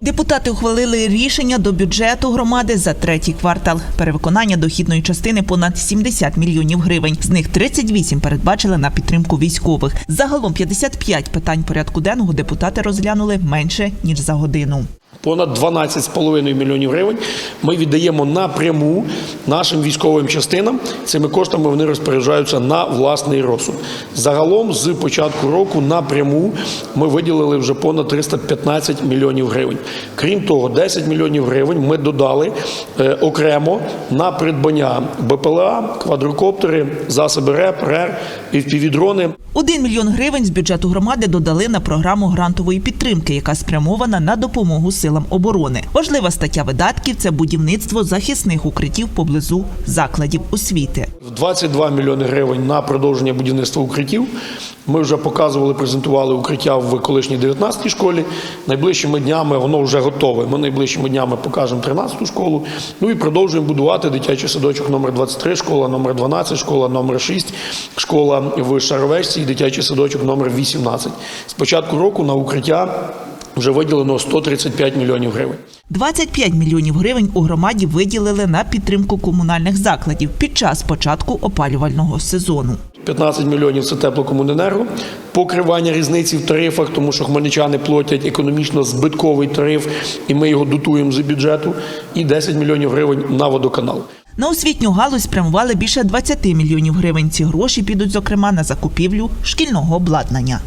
Депутати ухвалили рішення до бюджету громади за третій квартал. Перевиконання дохідної частини понад 70 мільйонів гривень. З них 38 передбачили на підтримку військових. Загалом 55 питань порядку денного депутати розглянули менше ніж за годину. Понад 12,5 мільйонів гривень ми віддаємо напряму нашим військовим частинам. Цими коштами вони розпоряджаються на власний розсуд. Загалом з початку року напряму ми виділили вже понад 315 мільйонів гривень. Крім того, 10 мільйонів гривень ми додали е, окремо на придбання БПЛА, квадрокоптери, засоби РЕП, РЕР, і півдрони. Один мільйон гривень з бюджету громади додали на програму грантової підтримки, яка спрямована на допомогу силам оборони. Важлива стаття видатків це будівництво захисних укриттів поблизу закладів освіти. 22 мільйони гривень на продовження будівництва укриттів. Ми вже показували, презентували укриття в колишній 19-й школі. Найближчими днями воно вже готове. Ми найближчими днями покажемо 13-ту школу. Ну і продовжуємо будувати дитячий садочок номер 23 школа, номер 12 школа, номер 6 школа в Шаровечці і дитячий садочок номер 18. З початку року на укриття вже виділено 135 мільйонів гривень. 25 мільйонів гривень у громаді виділили на підтримку комунальних закладів під час початку опалювального сезону. 15 мільйонів це теплокомуненерго, покривання різниці в тарифах, тому що хмельничани платять економічно збитковий тариф, і ми його дотуємо з бюджету. І 10 мільйонів гривень на водоканал. На освітню галузь спрямували більше 20 мільйонів гривень. Ці гроші підуть, зокрема, на закупівлю шкільного обладнання.